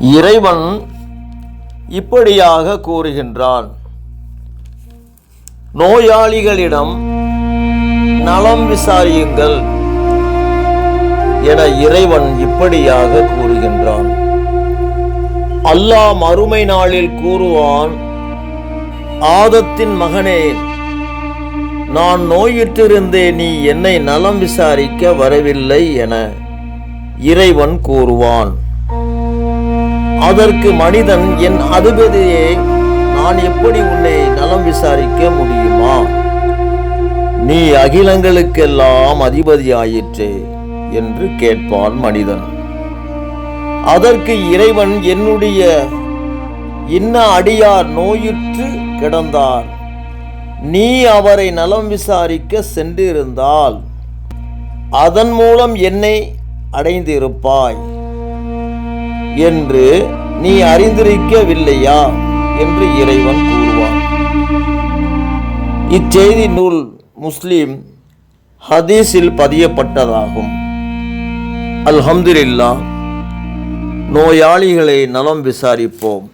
இறைவன் இப்படியாக கூறுகின்றான். நோயாளிகளிடம் நலம் விசாரியுங்கள் என இறைவன் இப்படியாக கூறுகின்றான். அல்லாஹ் மறுமை நாளில் கூறுவான் ஆதத்தின் மகனே நான் நோயுற்றிருந்தேன் நீ என்னை நலம் விசாரிக்க வரவில்லை என இறைவன் கூறுவான். அதற்கு மனிதன் என் அதிபதியை நான் எப்படி உன்னை நலம் விசாரிக்க முடியுமா? நீ அகிலங்களுக்கெல்லாம் அதிபதியாயிற்றே என்று கேட்பான் மனிதன். அதற்கு இறைவன் என்னுடைய இன்ன அடியார் நோயுற்று கிடந்தார். நீ அவரை நலம் விசாரிக்க சென்றிருந்தால் அதன் மூலம் என்னை அடைந்திருப்பாய். என்று நீ அறிந்திருக்கவில்லையா? என்று இறைவன் கூறுவான். இச்செய்தி நூல் முஸ்லிம் ஹதீஸில் பதியப்பட்டதாகும். அல்ஹம்துல்லா நோயாளிகளை நலம் விசாரிப்போம்.